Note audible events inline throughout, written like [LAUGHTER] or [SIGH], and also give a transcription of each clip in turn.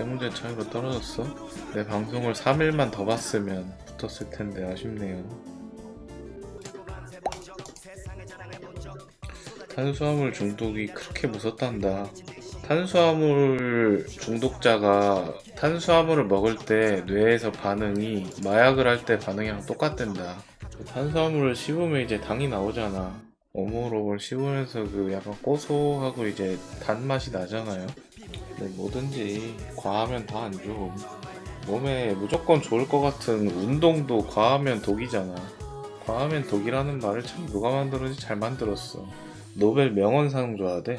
세 문제 차이로 떨어졌어? 내 방송을 3일만 더 봤으면 붙었을 텐데 아쉽네요. 탄수화물 중독이 그렇게 무섭단다. 탄수화물 중독자가 탄수화물을 먹을 때 뇌에서 반응이 마약을 할 때 반응이랑 똑같댄다. 탄수화물을 씹으면 이제 당이 나오잖아. 어묵을 씹으면서 그 약간 고소하고 이제 단맛이 나잖아요. 근데 뭐든지 과하면 다 안 좋음. 몸에 무조건 좋을 것 같은 운동도 과하면 독이잖아. 과하면 독이라는 말을 참 누가 만들었지 잘 만들었어. 노벨 명언상 줘야 돼.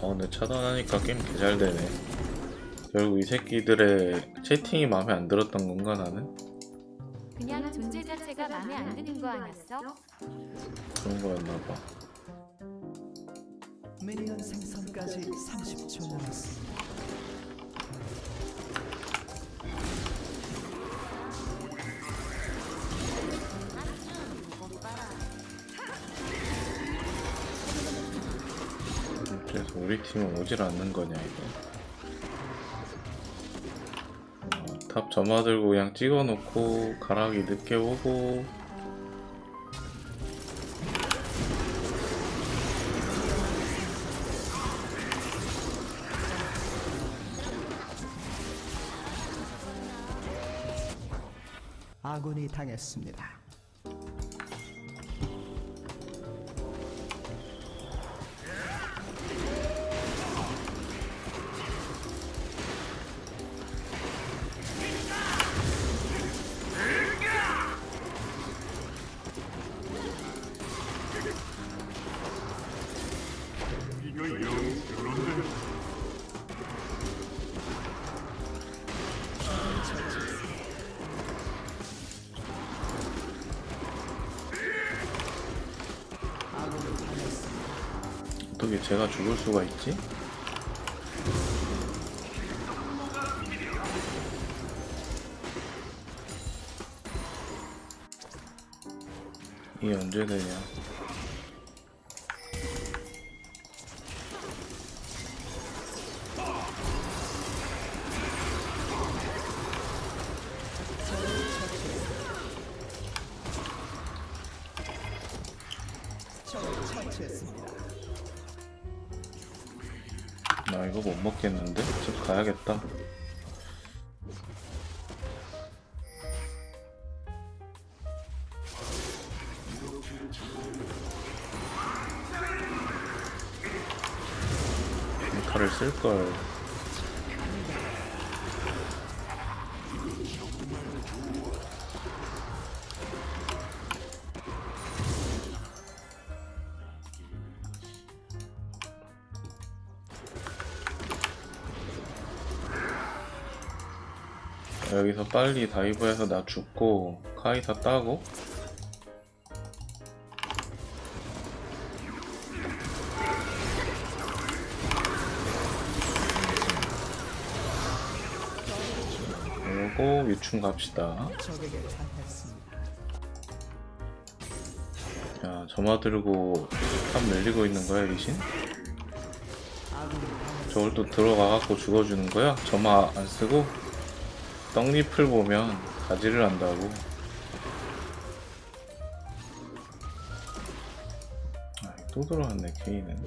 어, 근데 차단하니까 게임 개잘 되네. 결국 이 새끼들의 채팅이 마음에 안 들었던 건가 나는? 그냥 존재 자체가 마음에 안 드는 거 아니었어? 그런 거였나 봐. 미니언 생성까지 30초 남았습니다. 그래서 우리 팀은 오질 않는 거냐 이거. 어, 탑 점화 들고 그냥 찍어놓고 가락이 늦게 오고 아군이 당했습니다. 제가 죽을 수가 있지? 이게 언제 되냐? 여기서 빨리 다이브해서 나 죽고 카이사 따고 그리고 유충 갑시다. 야 점화 들고 탑 밀리고 있는 거야 리신? 저걸 또 들어가갖고 죽어주는 거야? 점화 안 쓰고? 떡잎을 보면 가지를 한다고. 아, 또 들어왔네 케이는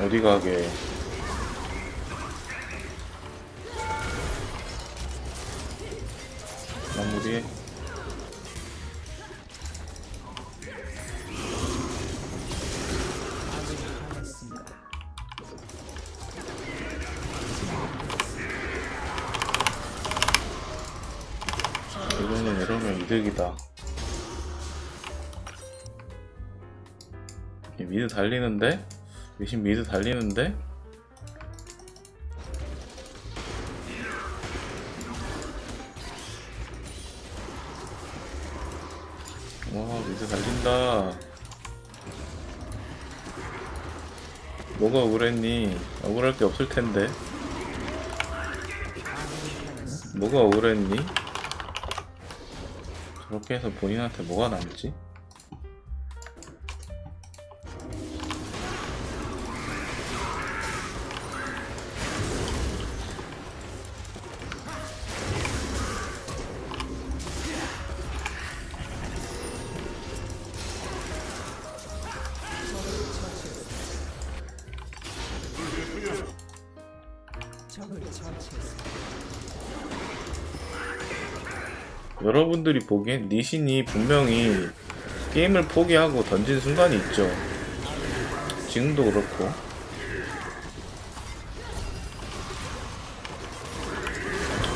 어디 가게 마무리해 아군이 당했습니다. 이득이다. 이 미드 달리는데? 리신 미드 달리는데? 와 미드 달린다. 뭐가 억울했니? 억울할 게 없을 텐데. 뭐가 억울했니? 저렇게 해서 본인한테 뭐가 남지? 여러분들이 보기엔 니신이 분명히 게임을 포기하고 던진 순간이 있죠. 지금도 그렇고.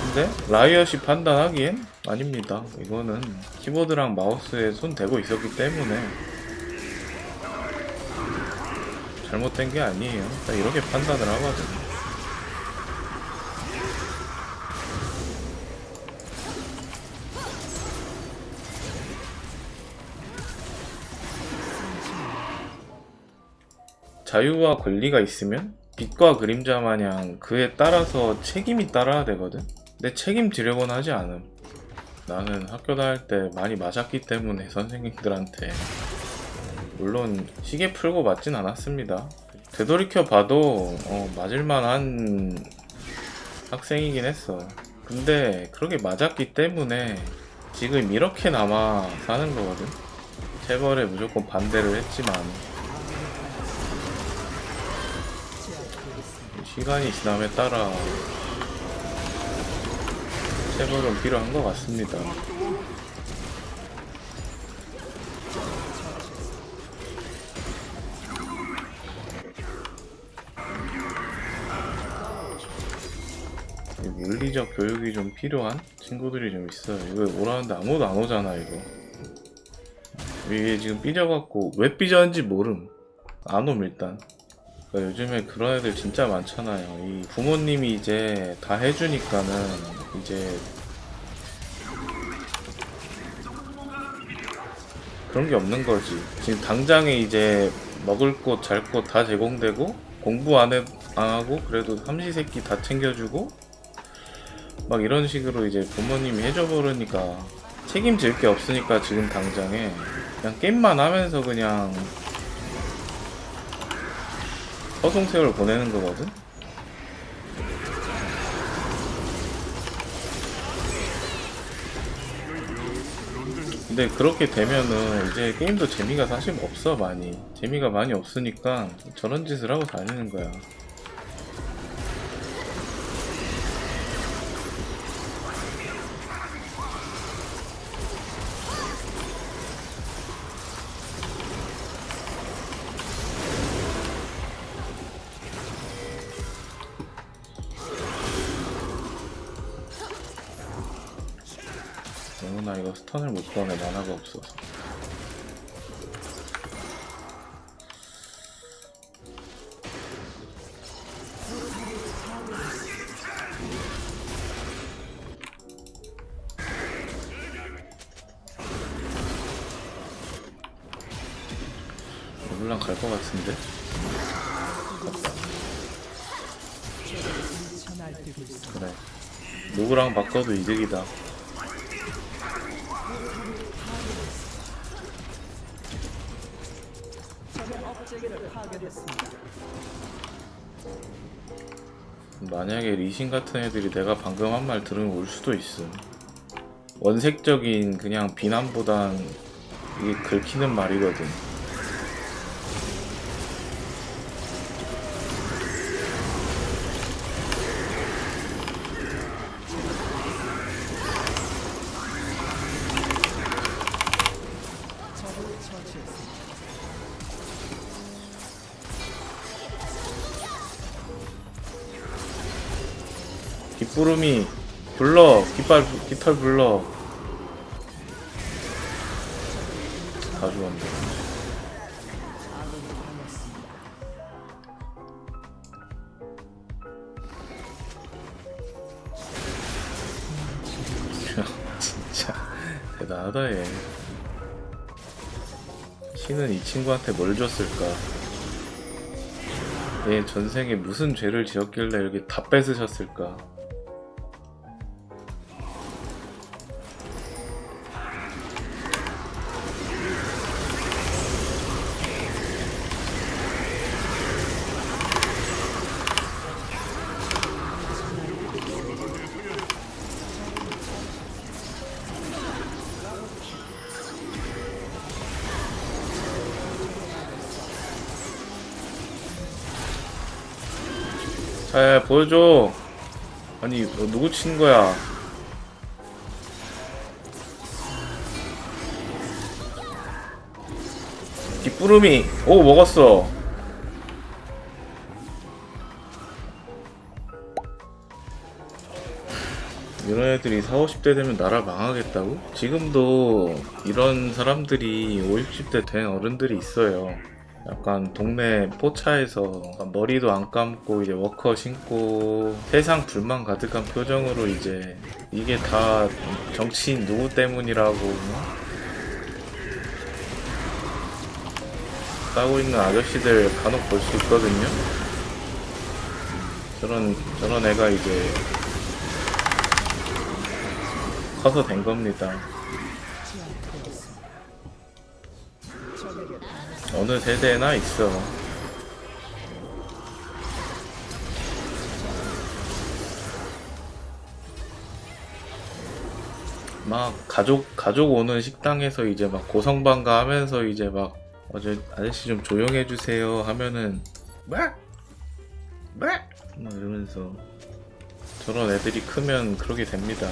근데 라이엇이 판단하기엔 아닙니다. 이거는 키보드랑 마우스에 손 대고 있었기 때문에 잘못된 게 아니에요. 딱 이렇게 판단을 하거든요. 자유와 권리가 있으면 빛과 그림자 마냥 그에 따라서 책임이 따라야 되거든. 내 책임지려고는 하지 않음. 나는 학교 다닐 때 많이 맞았기 때문에 선생님들한테 물론 시계 풀고 맞진 않았습니다. 되돌이켜 봐도 어, 맞을만한 학생이긴 했어. 근데 그렇게 맞았기 때문에 지금 이렇게나마 사는 거거든. 체벌에 무조건 반대를 했지만 시간이 지남에 따라 체벌은 필요한 것 같습니다. 이 물리적 교육이 좀 필요한 친구들이 좀 있어요. 이거 오라는데 아무도 안 오잖아, 이거. 이게 지금 삐져갖고, 왜 삐졌는지 모름. 안 옴, 일단. 그러니까 요즘에 그런 애들 진짜 많잖아요. 이 부모님이 이제 다 해주니까는 이제 그런 게 없는 거지. 지금 당장에 이제 먹을 곳, 잘 곳 다 제공되고 공부 안, 해, 안 하고 그래도 삼시세끼 다 챙겨주고 막 이런 식으로 이제 부모님이 해줘 버리니까 책임질 게 없으니까 지금 당장에 그냥 게임만 하면서 그냥 허송세월 보내는 거거든? 근데 그렇게 되면은 이제 게임도 재미가 사실 없어 많이 재미가 많이 없으니까 저런 짓을 하고 다니는 거야 나 이거 스턴을 못 꺼내 만화가 없어서. 르블랑 갈것 같은데. 그래. 누구랑 바꿔도 이득이다 만약에 리신 같은 애들이 내가 방금 한 말 들으면 올 수도 있음. 원색적인 그냥 비난보단 이게 긁히는 말이거든. 깃부름이 불러 깃발 깃털 불러 다 죽었네. [LAUGHS] 진짜 대단하다 얘. 신은 이 친구한테 뭘 줬을까? 얘 전생에 무슨 죄를 지었길래 이렇게 다 뺏으셨을까? 보여줘. 아니, 너 누구 친 거야? 뒷부름이. 오, 먹었어. 이런 애들이 4, 50대 되면 나라 망하겠다고? 지금도 이런 사람들이 50, 60대 된 어른들이 있어요. 약간 동네 포차에서 머리도 안 감고 이제 워커 신고 세상 불만 가득한 표정으로 이제 이게 다 정치인 누구 때문이라고 뭐? 싸고 있는 아저씨들 간혹 볼 수 있거든요. 저런 저런 애가 이제 커서 된 겁니다. 어느 세대나 있어. 막 가족 가족 오는 식당에서 이제 막 고성방가 하면서 이제 막 어제 아저씨 좀 조용해 주세요 하면은! 막 이러면서 저런 애들이 크면 그러게 됩니다.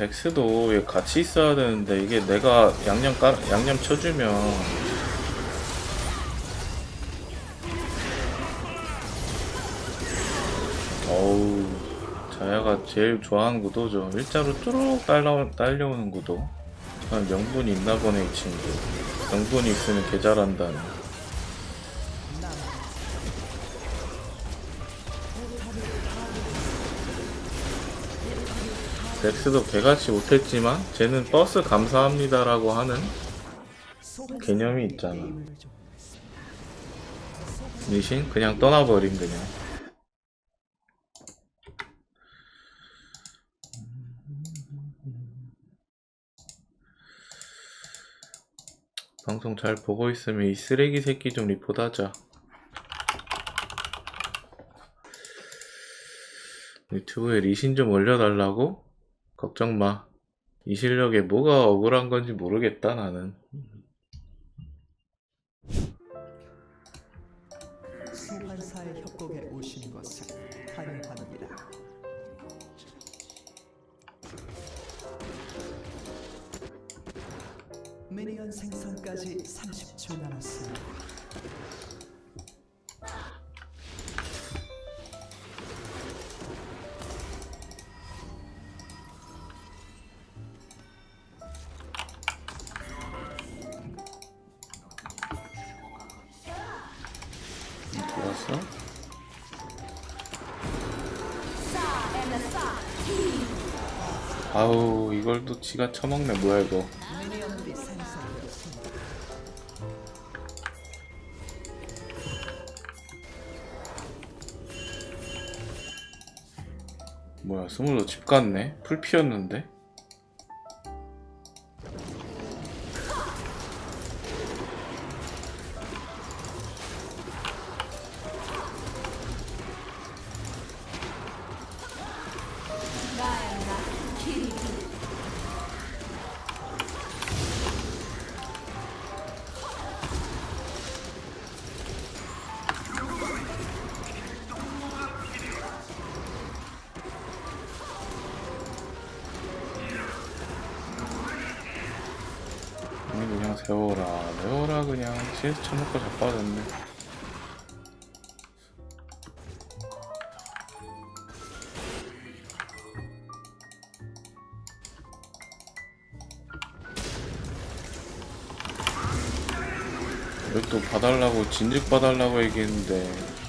백스도 얘 같이 있어야 되는데 이게 내가 양념 깔 양념 쳐주면. 어우 자야가 제일 좋아하는 구도죠 일자로 쭈룩 딸려, 딸려오는 구도. 아, 명분이 있나 보네 이 친구. 명분이 있으면 개 잘한다는 백스도 개같이 못했지만 쟤는 버스 감사합니다라고 하는 개념이 있잖아. 미신 그냥 떠나버린 그냥 방송 잘 보고 있으면 이 쓰레기 새끼 좀 리포트하자 유튜브에 리신 좀 올려달라고? 걱정 마. 이 실력에 뭐가 억울한 건지 모르겠다 나는. 소환사의 협곡에 오신 것을 환영합니다. 미니언 생성까지 30초 남았습니다. 지가 처먹네 뭐야 이거. 뭐야 스물로 집 갔네 풀 피었는데 CS 쳐먹고 자빠졌네. 왜 또 봐달라고 진즉 봐달라고 얘기했는데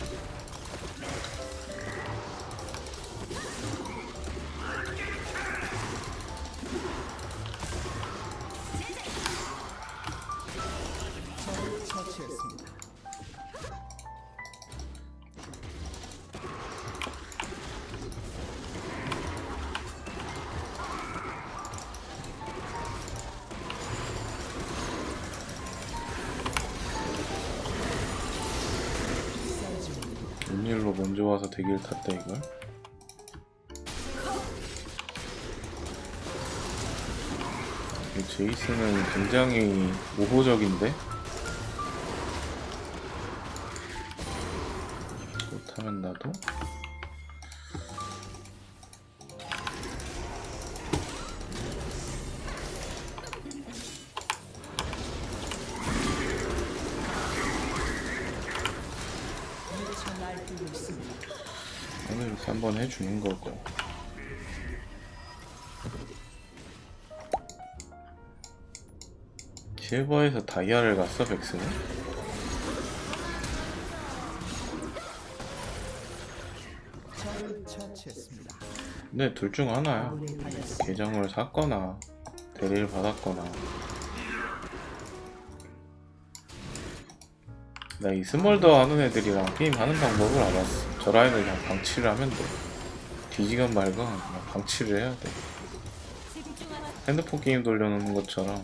대기를 탔다 이걸? 이 제이스는 굉장히 모호적인데? 한번 해주는 거고. 실버에서 다이아를 갔어 백스는? 근데 둘 중 하나야. 계정을 샀거나 대리를 받았거나. 나 이 스몰더 하는 애들이랑 게임 하는 방법을 알았어 저 라인을 그냥 방치를 하면 돼. 뒤지건 말건 그냥 방치를 해야 돼. 핸드폰 게임 돌려놓는 것처럼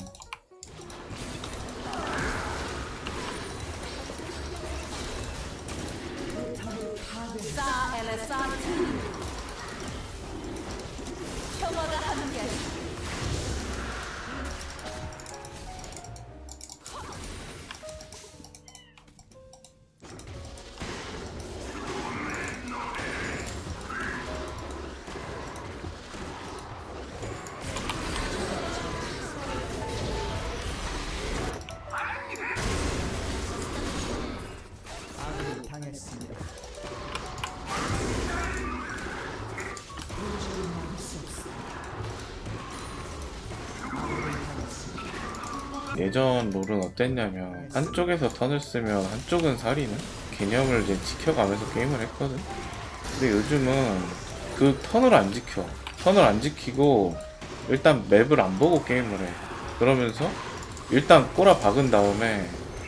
예전 롤은 어땠냐면 한쪽에서 턴을 쓰면 한쪽은 살이는 개념을 이제 지켜가면서 게임을 했거든. 근데 요즘은 그 턴을 안 지켜. 턴을 안 지키고 일단 맵을 안 보고 게임을 해. 그러면서 일단 꼬라 박은 다음에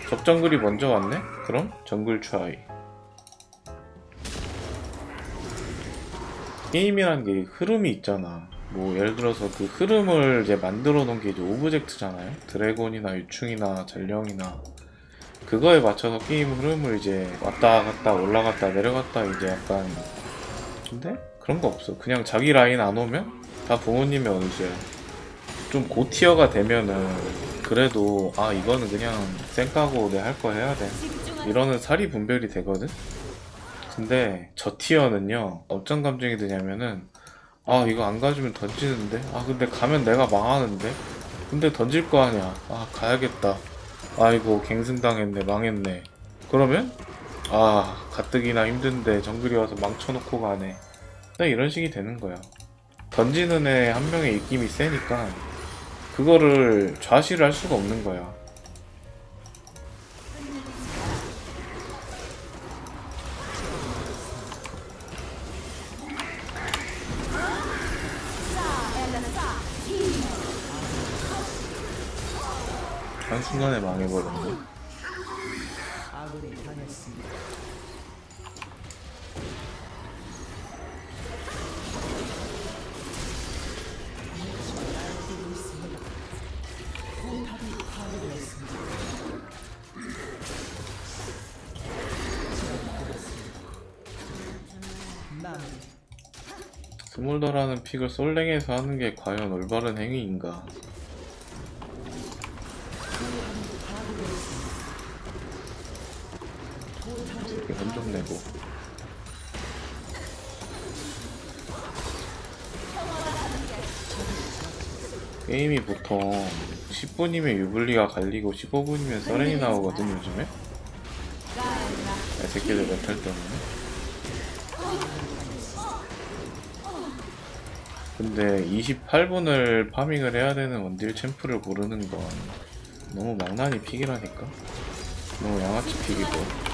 적정글이 먼저 왔네? 그럼 정글 트라이. 게임이란 게 흐름이 있잖아. 뭐 예를 들어서 그 흐름을 이제 만들어 놓은 게 이제 오브젝트잖아요. 드래곤이나 유충이나 전령이나 그거에 맞춰서 게임 흐름을 이제 왔다 갔다 올라갔다 내려갔다 이제 약간 근데 그런 거 없어. 그냥 자기 라인 안 오면 다 부모님의 언수야. 좀 고티어가 되면은 그래도 아 이거는 그냥 쌩까고 내 할 거 해야 돼. 이러는 살이 분별이 되거든. 근데 저 티어는요 어떤 감정이 드냐면은 아 이거 안 가주면 던지는데? 아 근데 가면 내가 망하는데? 근데 던질 거 아니야. 아 가야겠다. 아이고 갱승 당했네 망했네. 그러면? 아 가뜩이나 힘든데 정글이 와서 망쳐놓고 가네. 딱 이런 식이 되는 거야. 던지는 애 한 명의 입김이 세니까 그거를 좌시를 할 수가 없는 거야 제압되었습니다. 남 스몰더라는 픽을 솔랭에서 하는 게 과연 올바른 행위인가? 게임이 보통 10분이면 유블리가 갈리고 15분이면 서렌이 나오거든 요즘에. 이 새끼들 멘탈 때문에. 근데 28분을 파밍을 해야 되는 원딜 챔프를 고르는 건 너무 망나니 픽이라니까? 너무 양아치 픽이고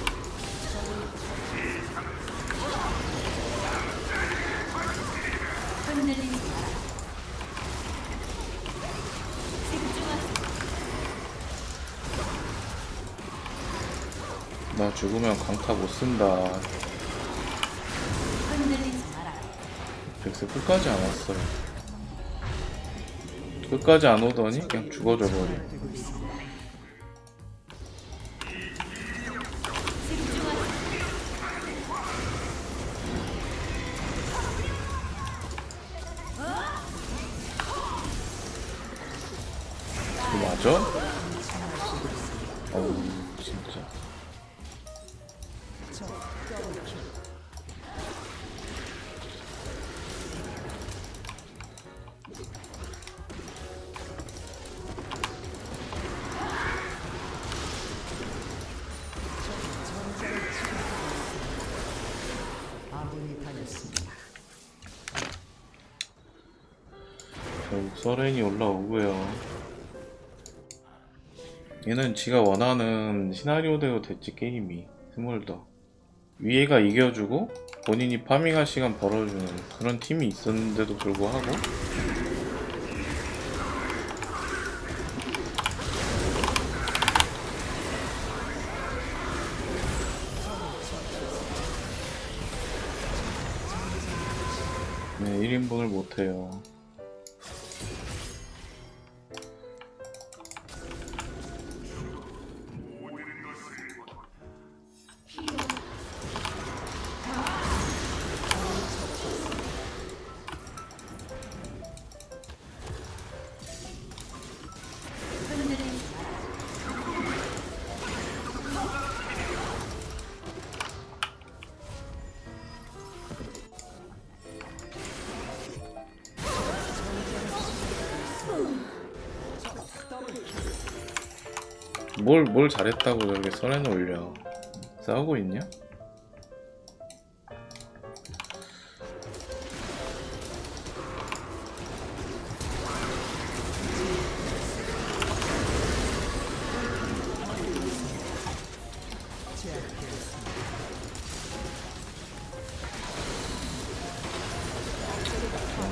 죽으면 강타 못 쓴다. 백스 끝까지 안 왔어요. 끝까지 안 오더니 그냥 죽어져 버려. 맞아? 서렌이 올라오고요. 얘는 지가 원하는 시나리오대로 됐지 게임이. 스몰더. 위에가 이겨주고 본인이 파밍할 시간 벌어주는 그런 팀이 있었는데도 불구하고 네 1인분을 못해요 뭘, 뭘 잘했다고 저렇게 선에는 올려. 싸우고 있냐?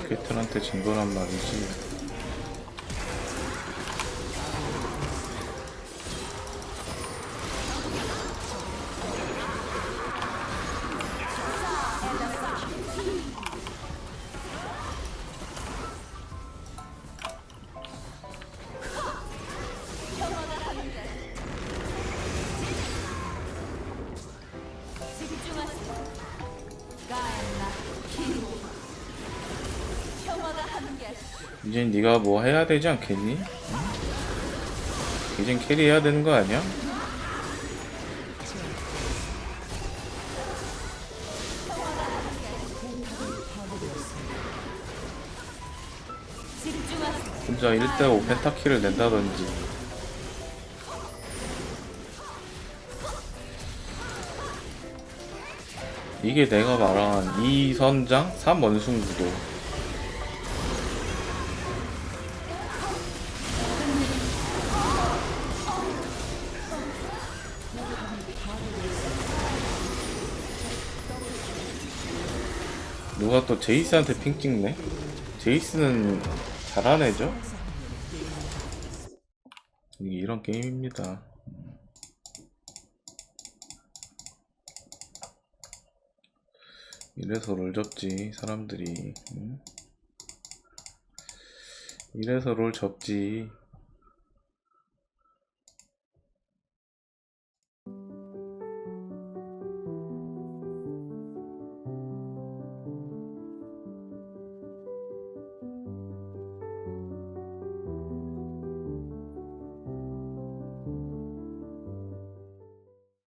캐틀한테 진 거란 말이지. 이젠 네가 뭐 해야 되지 않겠니? 응? 이젠 캐리해야 되는 거 아니야? 혼자 1대5 펜타키를 낸다든지 이게 내가 말한 2선장 3원숭 구도 누가 또 제이스한테 핑 찍네? 제이스는 잘하네죠? 이게 이런 게임입니다. 이래서 롤 접지 사람들이 응? 이래서 롤 접지